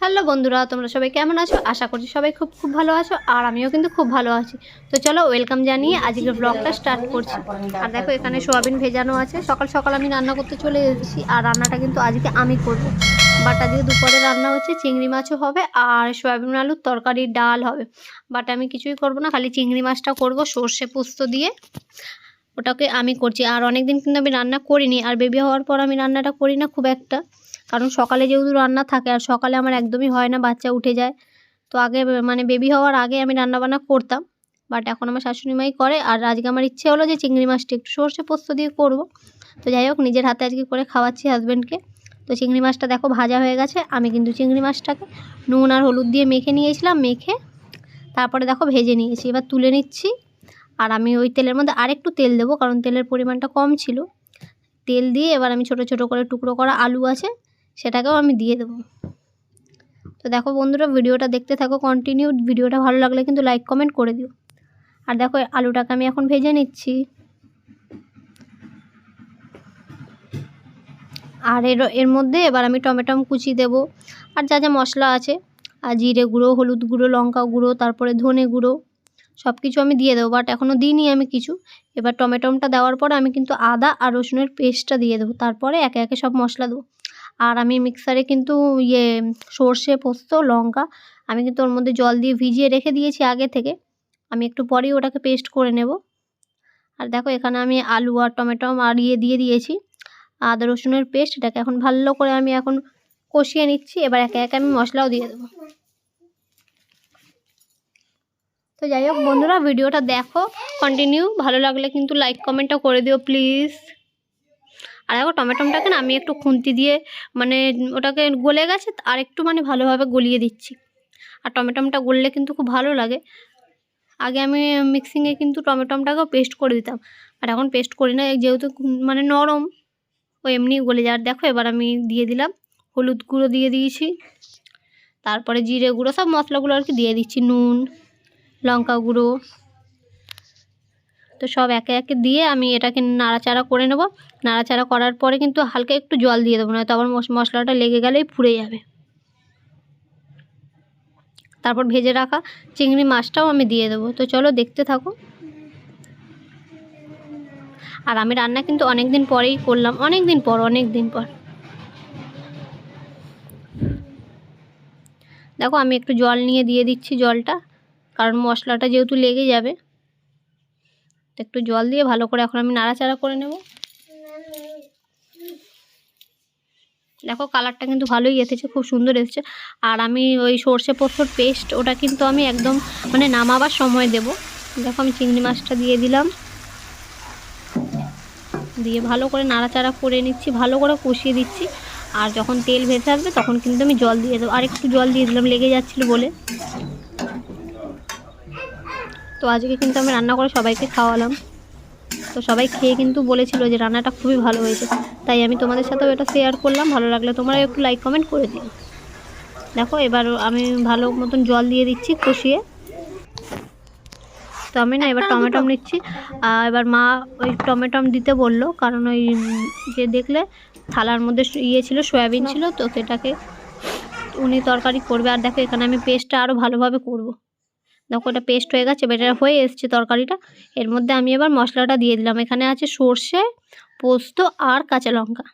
Hello বন্ধুরা, তোমরা সবাই কেমন আছো? আশা করছি সবাই খুব খুব ভালো আছো, আর আমিও কিন্তু খুব ভালো আছি। তো চলো ওয়েলকাম জানিয়ে আজকের ব্লগটা স্টার্ট করছি। আর দেখো, এখানে সোয়াবিন ভেজানো আছে। সকাল সকাল আমি রান্না করতে চলে এসেছি, আর রান্নাটা কিন্তু আজকে আমি করব। বাট আজকে দুপুরে রান্না হচ্ছে, চিংড়ি মাছও হবে, আর সোয়াবিন আলুর তরকারি ডাল হবে। বাট আমি কিছুই করব না, খালি চিংড়ি মাছটা করব সর্ষে পোস্ত দিয়ে। ওটাকে আমি করছি, আর অনেক দিন কিন্তু আমি রান্না করিনি, আর বেবি হওয়ার পর আমি রান্নাটা করি না খুব একটা। কারণ সকালে যেহেতু রান্না থাকে আর সকালে আমার একদমই হয় না, বাচ্চা উঠে যায়। তো আগে মানে বেবি হওয়ার আগে আমি রান্নাবান্না করতাম। বাট এখন আমার শাশুড়ি মাই করে আর আজকে আমার ইচ্ছে হলো যে চিংড়ি মাছটা একটু সর্ষে পোস্ত দিয়ে করব। তো যাই হোক, নিজের হাতে আজকে করে খাওয়াচ্ছি হাজব্যান্ডকে তো চিংড়ি মাছটা দেখো ভাজা হয়ে গেছে, আমি কিন্তু চিংড়ি মাছটাকে নুন আর হলুদ দিয়ে মেখে নিয়েছিলাম, মেখে তারপরে দেখো ভেজে নিয়েছি। এবার তুলে নিচ্ছি আর আমি ওই তেলের মধ্যে আরেকটু তেল দেবো, কারণ তেলের পরিমাণটা কম ছিল। তেল দিয়ে এবার আমি ছোট ছোট করে টুকরো করা আলু আছে সেটাকেও আমি দিয়ে দেবো। তো দেখো বন্ধুরা, ভিডিওটা দেখতে থাকো কন্টিনিউ ভিডিওটা ভালো লাগলে কিন্তু লাইক কমেন্ট করে দিও। আর দেখো, আলুটাকে আমি এখন ভেজে নিচ্ছি। আর এর এর মধ্যে এবার আমি টমেটম কুচি দেব। আর যা যা মশলা আছে, আর জিরে গুঁড়ো, হলুদ গুঁড়ো, লঙ্কা গুঁড়ো, তারপরে ধনে গুঁড়ো সব কিছু আমি দিয়ে দেবো। বাট এখনও দিইনি আমি কিছু। এবার টমেটোমটা দেওয়ার পর আমি কিন্তু আদা আর রসুনের পেস্টটা দিয়ে দেবো। তারপরে একে একে সব মশলা দেবো। আর আমি মিক্সারে কিন্তু ইয়ে সর্ষে, পোস্ত, লঙ্কা আমি কিন্তু ওর মধ্যে জল দিয়ে ভিজিয়ে রেখে দিয়েছি আগে থেকে। আমি একটু পরেই ওটাকে পেস্ট করে নেব। আর দেখো এখানে আমি আলু আর টমেটো আর ইয়ে দিয়ে দিয়েছি। আদা, রসুনের পেস্ট এটাকে এখন ভালো করে আমি এখন কষিয়ে নিচ্ছি। এবার একে একে আমি মশলাও দিয়ে দেবো। তো যাই হোক বন্ধুরা, ভিডিওটা দেখো কন্টিনিউ ভালো লাগলে কিন্তু লাইক কমেন্টটা করে দিও প্লিজ আর দেখো টমেটোটাকে না আমি একটু খুন্তি দিয়ে মানে ওটাকে গলে গেছে আর একটু মানে ভালোভাবে গলিয়ে দিচ্ছি। আর টমেটোটা গললে কিন্তু খুব ভালো লাগে। আগে আমি মিক্সিংয়ে কিন্তু টমেটোটাকেও পেস্ট করে দিতাম। আর এখন পেস্ট করি না যেহেতু মানে নরম, ও এমনি গলে যাওয়ার দেখো এবার আমি দিয়ে দিলাম হলুদ গুঁড়ো দিয়ে দিয়েছি। তারপরে জিরে গুঁড়ো, সব মশলাগুলো আর কি দিয়ে দিচ্ছি, নুন, লঙ্কা গুঁড়ো। তো সব একে একে দিয়ে আমি এটাকে নাড়াচাড়া করে নেব। নাড়াচাড়া করার পরে কিন্তু হালকা একটু জল দিয়ে দেবো, নয়তো আবার মশলাটা লেগে গেলেই পুড়ে যাবে। তারপর ভেজে রাখা চিংড়ি মাছটাও আমি দিয়ে দেবো। তো চলো দেখতে থাকো। আর আমি রান্না কিন্তু অনেক দিন পরেই করলাম অনেক দিন পর অনেক দিন পর। দেখো আমি একটু জল নিয়ে দিয়ে দিচ্ছি জলটা, কারণ মশলাটা যেহেতু লেগে যাবে। তো একটু জল দিয়ে ভালো করে এখন আমি নাড়াচাড়া করে নেব। দেখো কালারটা কিন্তু ভালোই এসেছে, খুব সুন্দর এসেছে। আর আমি ওই সর্ষে পোস্তর পেস্ট, ওটা কিন্তু আমি একদম মানে নামাবার সময় দেব। দেখো আমি চিংড়ি মাছটা দিয়ে দিলাম। দিয়ে ভালো করে নাড়াচাড়া করে নিচ্ছি, ভালো করে কষিয়ে দিচ্ছি। আর যখন তেল ভেসে আসবে তখন কিন্তু আমি জল দিয়ে দেবো। আর একটু জল দিয়ে দিলাম, লেগে যাচ্ছিল বলে। তো আজকে কিন্তু আমি রান্না করে সবাইকে খাওয়ালাম। তো সবাই খেয়ে কিন্তু বলেছিল যে রান্নাটা খুবই ভালো হয়েছে। তাই আমি তোমাদের সাথেও এটা শেয়ার করলাম। ভালো লাগলে তোমরা একটু লাইক কমেন্ট করে দিও। দেখো এবার আমি ভালো মতন জল দিয়ে দিচ্ছি কষিয়ে। তো আমি না এবার টমেটম নিচ্ছি। আর এবার মা ওই টমেটম দিতে বলল কারণ ওই যে দেখলে থালার মধ্যে ইয়ে ছিল সয়াবিন ছিল তো সেটাকে উনি তরকারি করবে। আর দেখো এখানে আমি পেস্টটা আরও ভালোভাবে করব। দেখো এটা পেস্ট হয়ে গেছে বেটার হয়ে এসছে তরকারিটা। এর মধ্যে আমি এবার মশলাটা দিয়ে দিলাম। এখানে আছে সর্ষে, পোস্ত আর কাঁচা লঙ্কা।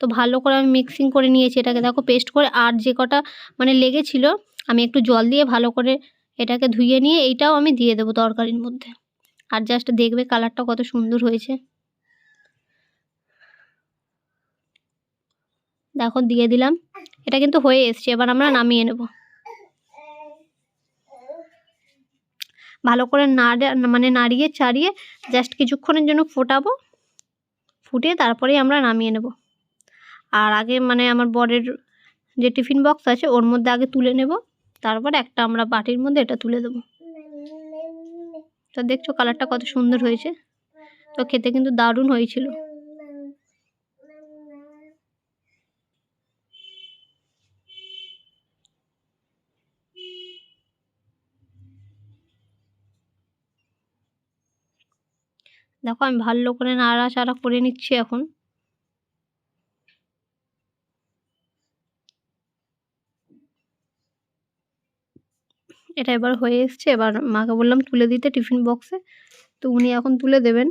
তো ভালো করে আমি মিক্সিং করে নিয়েছি এটাকে। দেখো পেস্ট করে আর যে কটা মানে লেগেছিলো, আমি একটু জল দিয়ে ভালো করে এটাকে ধুয়ে নিয়ে এইটাও আমি দিয়ে দেবো তরকারির মধ্যে। আর জাস্ট দেখবে কালারটা কত সুন্দর হয়েছে। দেখো দিয়ে দিলাম। এটা কিন্তু হয়ে এসছে, এবার আমরা নামিয়ে নেব। ভালো করে নাড়ে মানে নাড়িয়ে চাড়িয়ে জাস্ট কিছুক্ষণের জন্য ফোটাবো। ফুটে তারপরেই আমরা নামিয়ে নেব। আর আগে মানে আমার বরের যে টিফিন বক্স আছে, ওর মধ্যে আগে তুলে নেব। তারপর একটা আমরা বাটির মধ্যে এটা তুলে দেবো। তো দেখছ কালারটা কত সুন্দর হয়েছে। তো খেতে কিন্তু দারুণ হয়েছিল। দেখো, আমি ভালো করে নাড়াচাড়া করে নিচ্ছি এখন। এটা এবার হয়ে এসছে, এবার মাকে বললাম তুলে দিতে টিফিন বক্সে। তো উনি এখন তুলে দেবেন।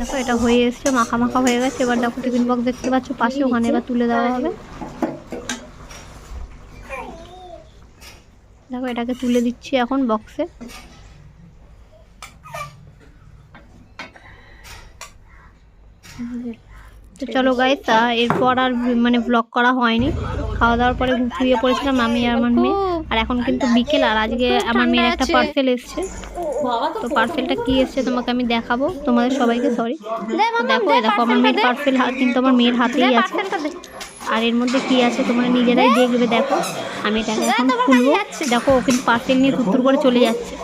দেখো এটা হয়ে এসছে মাখা মাখা হয়ে গেছে। এবার দেখো টিফিন বক্স দেখতে পাচ্ছ পাশে ওখানে এবার তুলে দেওয়া হবে। দেখো এটাকে তুলে দিচ্ছি এখন বক্সে তো চলো গাই তা এরপর আর মানে ব্লগ করা হয়নি। খাওয়া দাওয়ার পরে ঘুমিয়ে পড়েছিলাম আমি আর আমার মেয়ে। আর এখন কিন্তু বিকেল আর আজকে আমার মেয়ের একটা পার্সেল এসছে। তো পার্সেলটা কি এসছে তোমাকে আমি দেখাবো। তোমাদের সবাইকে সরি দেখো দেখো আমার মেয়ের পার্সেল কিন্তু আমার মেয়ের হাতেই আছে। আর এর মধ্যে কি আছে তোমরা নিজেরাই দেখবে দেখো। আমি এটাকে এখন খুলবো। দেখো ও কিন্তু পার্সেল নিয়ে তুত্তুর করে চলে যাচ্ছে।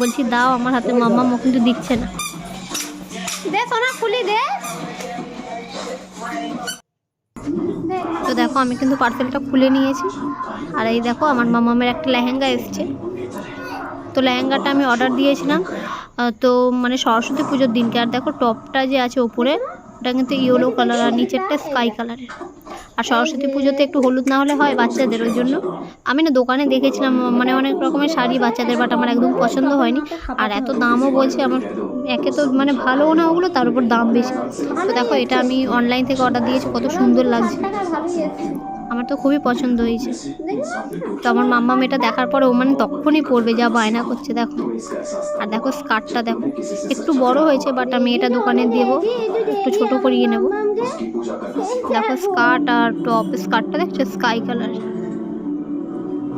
বলছি দাও আমার হাতে মাম্মা ও কিন্তু দিচ্ছে না। দে সোনা খুলি দে। তো দেখো আমি কিন্তু পার্সেলটা খুলে নিয়েছি। আর এই দেখো আমার মামামের একটা লেহেঙ্গা এসছে। তো লেহেঙ্গাটা আমি অর্ডার দিয়েছিলাম। তো মানে সরস্বতী পুজোর দিনকে। আর দেখো টপটা যে আছে ওপরে ওটা কিন্তু ইয়েলো কালার আর নিচেরটা স্কাই কালারের আর সরস্বতী পুজোতে একটু হলুদ না হলে হয় বাচ্চাদের, ওই জন্য। আমি না দোকানে দেখেছিলাম মানে অনেক রকমের শাড়ি বাচ্চাদের বাট আমার একদম পছন্দ হয়নি। আর এত দামও বলছে আমার, একে তো মানে ভালোও না ওগুলো, তার উপর দাম বেশি। তো দেখো, এটা আমি অনলাইন থেকে অর্ডার দিয়েছি, কত সুন্দর লাগছে। আমার তো খুবই পছন্দ হয়েছে। তো আমার মাম্মা মেয়েটা দেখার পরে ও মানে তখনই পড়বে, যা বায়না করছে, দেখো। আর দেখো স্কার্টটা, দেখো। একটু বড় হয়েছে বাট আমি এটা দোকানে দেবো। একটু ছোট করিয়ে নেব। দেখো স্কার্ট আর টপ। স্কার্টটা দেখছ? Sky colour.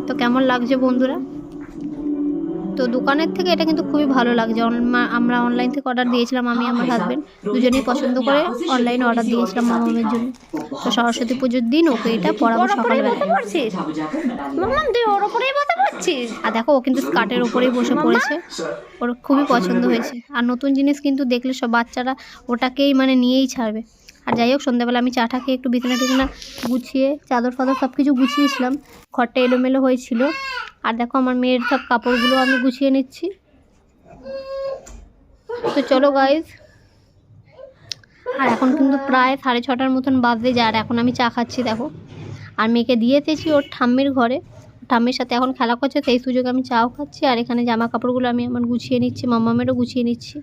তো কেমন লাগছে বন্ধুরা? তো দোকানের থেকে এটা কিন্তু খুবই ভালো লাগছে। আমরা অনলাইন থেকে অর্ডার দিয়েছিলাম আমি আমার হাজবেন্ড দুজনেই পছন্দ করে অনলাইনে অর্ডার দিয়েছিলাম মামামের জন্য। তো সরস্বতী পুজোর দিন ওকে এটা পরাবো সকালবেলা। মামাম তুই ওর ওপরেই বসে পড়ছিস? আর দেখো ও কিন্তু স্কার্টের ওপরেই বসে পড়েছে। ওর খুবই পছন্দ হয়েছে। আর নতুন জিনিস কিন্তু দেখলে সব বাচ্চারা ওটাকেই মানে নিয়েই ছাড়বে। আর যাই হোক, সন্ধ্যাবেলা আমি চাটা খেয়ে একটু বিছানা টিছানা গুছিয়ে চাদর ফাদর সব কিছু গুছিয়েছিলাম। ঘরটা এলোমেলো হয়েছিল। আর দেখো, আমার মেয়ের সব কাপড়গুলো আমি গুছিয়ে নিচ্ছি। তো চলো গাইজ আর এখন কিন্তু প্রায় সাড়ে ছটার মতন বাজতে যায়, আর এখন আমি চা খাচ্ছি, দেখো। আর মেয়েকে দিয়ে এসেছি ওর ঠাম্মির ঘরে। ঠাম্মির সাথে এখন খেলা করছে, সেই সুযোগে আমি চাও খাচ্ছি। আর এখানে জামা কাপড়গুলো আমি আমার গুছিয়ে নিচ্ছি মাম্মামেরও গুছিয়ে নিচ্ছি।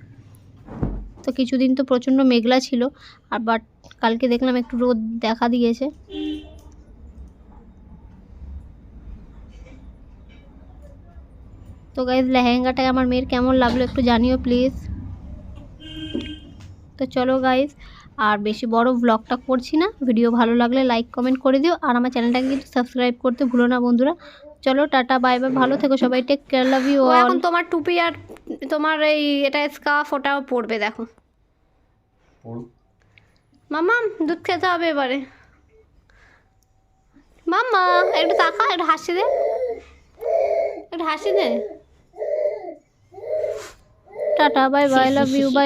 তো কিছুদিন তো প্রচণ্ড মেঘলা ছিল, আর বাট কালকে দেখলাম একটু রোদ দেখা দিয়েছে। তো গাইজ লেহেঙ্গাটা আমার মেয়ের কেমন লাগল একটু জানিও প্লিজ তো চলো গাইজ আর বেশি বড় ব্লগটা করছি না। ভিডিও ভালো লাগলে লাইক কমেন্ট করে দিও। আর আমার চ্যানেলটাকে কিন্তু সাবস্ক্রাইব করতে ভুলো না বন্ধুরা। চলো টাটা বাই বাই ভালো থেকো সবাই টেক কেয়ার লাভ ইউ এখন তোমার টুপি আর তোমার এই এটা স্কার্ফ ওটাও পড়বে দেখো। মামা দুধ খেতে হবে এবারে। মাম্মা, একটু তাকা একটু হাসি দে। একটু হাসি দে। Tata, bye bye love you bye